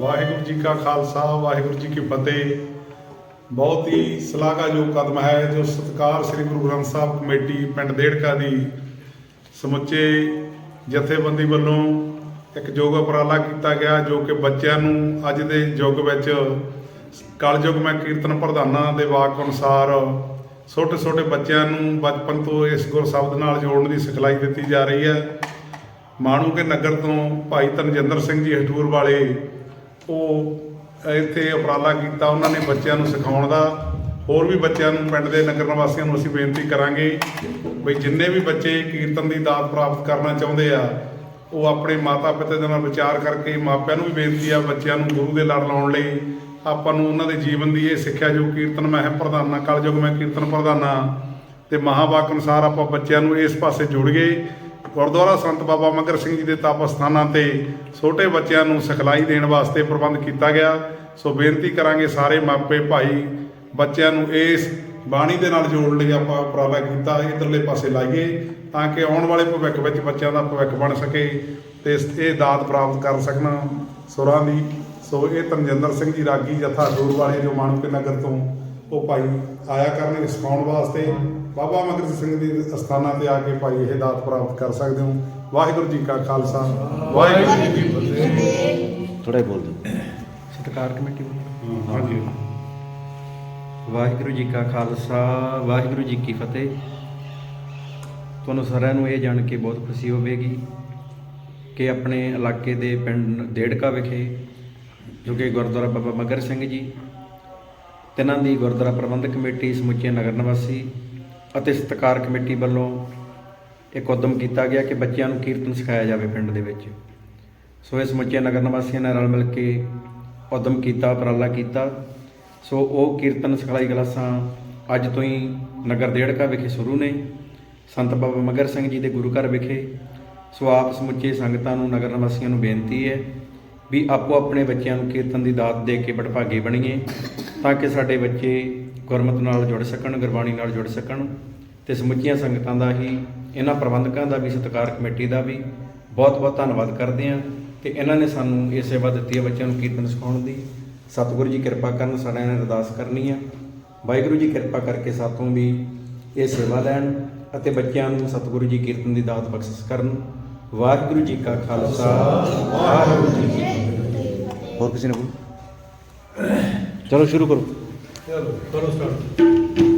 ਵਾਹਿਗੁਰੂ ਜੀ ਕਾ ਖਾਲਸਾ, ਵਾਹਿਗੁਰੂ ਜੀ ਕੀ ਫਤਿਹ। ਬਹੁਤ ਹੀ ਸ਼ਲਾਘਾਯੋਗ ਕਦਮ ਹੈ ਜੋ ਸਤਿਕਾਰ ਸ੍ਰੀ ਗੁਰੂ ਗ੍ਰੰਥ ਸਾਹਿਬ ਕਮੇਟੀ ਪਿੰਡ ਦੇੜਕਾ ਦੀ ਸਮੁੱਚੇ ਜਥੇਬੰਦੀ ਵੱਲੋਂ ਇੱਕ ਯੋਗ ਉਪਰਾਲਾ ਕੀਤਾ ਗਿਆ, ਜੋ ਕਿ ਬੱਚਿਆਂ ਨੂੰ ਅੱਜ ਦੇ ਯੁੱਗ ਵਿੱਚ ਕਲਯੁਗ ਮੈਂ ਕੀਰਤਨ ਪ੍ਰਧਾਨਾਂ ਦੇ ਵਾਕ ਅਨੁਸਾਰ ਛੋਟੇ ਛੋਟੇ ਬੱਚਿਆਂ ਨੂੰ ਬਚਪਨ ਤੋਂ ਇਸ ਗੁਰ ਸ਼ਬਦ ਨਾਲ ਜੋੜਨ ਦੀ ਸਿਖਲਾਈ ਦਿੱਤੀ ਜਾ ਰਹੀ ਹੈ। ਮਾਣੂ ਕੇ ਨਗਰ ਤੋਂ ਭਾਈ ਤਨਜਿੰਦਰ ਸਿੰਘ ਜੀ ਹਟੂਰ ਵਾਲੇ ਉਹ ਇੱਥੇ ਉਪਰਾਲਾ ਕੀਤਾ, ਉਹਨਾਂ ਨੇ ਬੱਚਿਆਂ ਨੂੰ ਸਿਖਾਉਣ ਦਾ। ਹੋਰ ਵੀ ਬੱਚਿਆਂ ਨੂੰ ਪਿੰਡ ਦੇ ਨਗਰ ਨਿਵਾਸੀਆਂ ਨੂੰ ਅਸੀਂ ਬੇਨਤੀ ਕਰਾਂਗੇ ਵੀ ਜਿੰਨੇ ਵੀ ਬੱਚੇ ਕੀਰਤਨ ਦੀ ਦਾਤ ਪ੍ਰਾਪਤ ਕਰਨਾ ਚਾਹੁੰਦੇ ਆ, ਉਹ ਆਪਣੇ ਮਾਤਾ ਪਿਤਾ ਦੇ ਨਾਲ ਵਿਚਾਰ ਕਰਕੇ ਮਾਪਿਆਂ ਨੂੰ ਵੀ ਬੇਨਤੀ ਆ, ਬੱਚਿਆਂ ਨੂੰ ਗੁਰੂ ਦੇ ਲੜ ਲਾਉਣ ਲਈ ਆਪਾਂ ਨੂੰ ਉਹਨਾਂ ਦੇ ਜੀਵਨ ਦੀ ਇਹ ਸਿੱਖਿਆ ਜੋ ਕੀਰਤਨ ਮੈਂ ਪ੍ਰਧਾਨਾ, ਕਲਯੁਗ ਮੈਂ ਕੀਰਤਨ ਪ੍ਰਧਾਨਾ ਤੇ ਮਹਾਵਾਕ ਅਨੁਸਾਰ ਆਪਾਂ ਬੱਚਿਆਂ ਨੂੰ ਇਸ ਪਾਸੇ ਜੁੜ ਗਏ। ਗੁਰਦੁਆਰਾ ਸੰਤ ਬਾਬਾ ਮਗਰ ਸਿੰਘ ਜੀ ਦੇ ਤਪ ਸਥਾਨਾਂ ਤੇ ਛੋਟੇ ਬੱਚਿਆਂ ਨੂੰ ਸਿਖਲਾਈ ਦੇਣ ਵਾਸਤੇ ਪ੍ਰਬੰਧ ਕੀਤਾ ਗਿਆ। ਸੋ ਬੇਨਤੀ ਕਰਾਂਗੇ ਸਾਰੇ ਮਾਪੇ, ਭਾਈ, ਬੱਚਿਆਂ ਨੂੰ ਇਸ ਬਾਣੀ ਦੇ ਨਾਲ ਜੋੜਨ ਲਈ ਆਪਾਂ ਉਪਰਾਲਾ ਕੀਤਾ, ਇਧਰਲੇ ਪਾਸੇ ਲਾਈਏ ਤਾਂ ਕਿ ਆਉਣ ਵਾਲੇ ਭਵਿੱਖ ਵਿੱਚ ਬੱਚਿਆਂ ਦਾ ਭਵਿੱਖ ਬਣ ਸਕੇ ਤੇ ਇਹ ਦਾਤ ਪ੍ਰਾਪਤ ਕਰ ਸਕਣ। ਸੁਰਾਂ ਦੀ ਸੋ ਇਹ ਤਨਜਿੰਦਰ ਸਿੰਘ ਜੀ ਰਾਗੀ ਜਥਾ ਦੂਰ ਵਾਲੇ ਜੋ ਮਾਣੂਕੇ ਨਗਰ ਤੋਂ ਉਹ ਭਾਈ ਆਇਆ ਕਰਨਗੇ ਸਿਖਾਉਣ ਵਾਸਤੇ। ਬਾਬਾ ਮਗਰ ਸਿੰਘ ਦੀ ਅਸਥਾਨਾਂ ਤੇ ਆ ਕੇ ਭਾਈ ਇਹ ਦਾਤ ਪ੍ਰਾਪਤ ਕਰ ਸਕਦੇ ਹੋ। ਵਾਹਿਗੁਰੂ ਜੀ ਕਾ ਖਾਲਸਾ। ਵਾਹਿਗੁਰੂ ਜੀ ਕੀ ਫਤਿਹ। ਥੋੜਾ ਬੋਲ ਦਿਓ। ਸਤਕਾਰ ਕਮੇਟੀ ਵੱਲੋਂ ਹਾਂਜੀ। ਵਾਹਿਗੁਰੂ ਜੀ ਕਾ ਖਾਲਸਾ ਵਾਹਿਗੁਰੂ ਜੀ ਕੀ ਫਤਿਹ। ਤੁਹਾਨੂੰ ਸਾਰਿਆਂ ਨੂੰ ਇਹ ਜਾਣ ਕੇ ਬਹੁਤ ਖੁਸ਼ੀ ਹੋਵੇਗੀ ਕਿ ਆਪਣੇ ਇਲਾਕੇ ਦੇ ਪਿੰਡ ਡੇੜਕਾ ਵਿਖੇ ਜੋ ਕਿ ਗੁਰਦੁਆਰਾ ਬਾਬਾ ਮਗਰ ਸਿੰਘ ਜੀ ਤਿੰਨਾਂ ਦੀ ਗੁਰਦੁਆਰਾ ਪ੍ਰਬੰਧਕ ਕਮੇਟੀ ਸਮੁੱਚੇ ਨਗਰ ਨਿਵਾਸੀ ਅਤੇ ਸਤਕਾਰ ਕਮੇਟੀ ਵੱਲੋਂ ਇੱਕ ਉਦਮ ਕੀਤਾ ਗਿਆ ਕਿ ਬੱਚਿਆਂ ਨੂੰ ਕੀਰਤਨ ਸਿਖਾਇਆ ਜਾਵੇ ਪਿੰਡ ਦੇ ਵਿੱਚ। ਸੋ ਇਹ ਸਮੁੱਚੇ ਨਗਰ ਨਿਵਾਸੀਆਂ ਨੇ ਰਲ ਮਿਲ ਕੇ ਉਦਮ ਕੀਤਾ, ਉਪਰਾਲਾ ਕੀਤਾ। ਸੋ ਉਹ ਕੀਰਤਨ ਸਿਖਲਾਈ ਕਲਾਸਾਂ ਅੱਜ ਤੋਂ ਹੀ ਨਗਰ ਦੇੜਕਾ ਵਿਖੇ ਸ਼ੁਰੂ ਨੇ। ਸੰਤ ਬਾਬਾ ਮਗਰ ਸਿੰਘ ਜੀ ਦੇ ਗੁਰੂ ਘਰ ਵਿਖੇ। ਸੋ ਆਪ ਸਮੁੱਚੇ ਸੰਗਤਾਂ ਨੂੰ, ਨਗਰ ਨਿਵਾਸੀਆਂ ਨੂੰ ਬੇਨਤੀ ਹੈ ਵੀ ਆਪੋ ਆਪਣੇ ਬੱਚਿਆਂ ਨੂੰ ਕੀਰਤਨ ਦੀ ਦਾਤ ਦੇ ਕੇ ਬੜਭਾਗੇ ਬਣੀਏ, ਤਾਂ ਕਿ ਸਾਡੇ ਬੱਚੇ ਗੁਰਮਤ ਨਾਲ ਜੁੜ ਸਕਣ ਗੁਰਬਾਣੀ ਨਾਲ ਜੁੜ ਸਕਣ ਤੇ ਸਮੁੱਚੀਆਂ ਸੰਗਤਾਂ ਦਾ ਹੀ ਇਹਨਾਂ ਪ੍ਰਬੰਧਕਾਂ ਦਾ ਵੀ ਸਤਿਕਾਰ ਕਮੇਟੀ ਦਾ ਵੀ ਬਹੁਤ ਬਹੁਤ ਧੰਨਵਾਦ ਕਰਦੇ ਹਾਂ ਤੇ ਇਹਨਾਂ ਨੇ ਸਾਨੂੰ ਇਹ ਸੇਵਾ ਦਿੱਤੀ ਹੈ ਬੱਚਿਆਂ ਨੂੰ ਕੀਰਤਨ ਸਿਖਾਉਣ ਦੀ। ਸਤਿਗੁਰੂ ਜੀ ਕਿਰਪਾ ਕਰਨ ਸਾਰਿਆਂ ਨੇ ਅਰਦਾਸ ਕਰਨੀ ਆ ਵਾਹਿਗੁਰੂ ਜੀ ਕਿਰਪਾ ਕਰਕੇ ਸਾਥੋਂ ਵੀ ਇਹ ਸੇਵਾ ਲੈਣ ਅਤੇ ਬੱਚਿਆਂ ਨੂੰ ਸਤਿਗੁਰੂ ਜੀ ਕੀਰਤਨ ਦੀ ਦਾਤ ਬਖਸ਼ਿਸ਼ ਕਰਨ। ਵਾਹਿਗੁਰੂ ਜੀ ਕਾ ਖਾਲਸਾ ਵਾਹਿਗੁਰੂ ਜੀ ਕੀ ਫਤਿਹ। ਹੋਰ ਕਿਸੇ ਨੇ ਬੋਲ ਚਲੋ ਸ਼ੁਰੂ ਕਰੋ। ਚਲੋ ਕਰੋ ਸਟਾਰਟ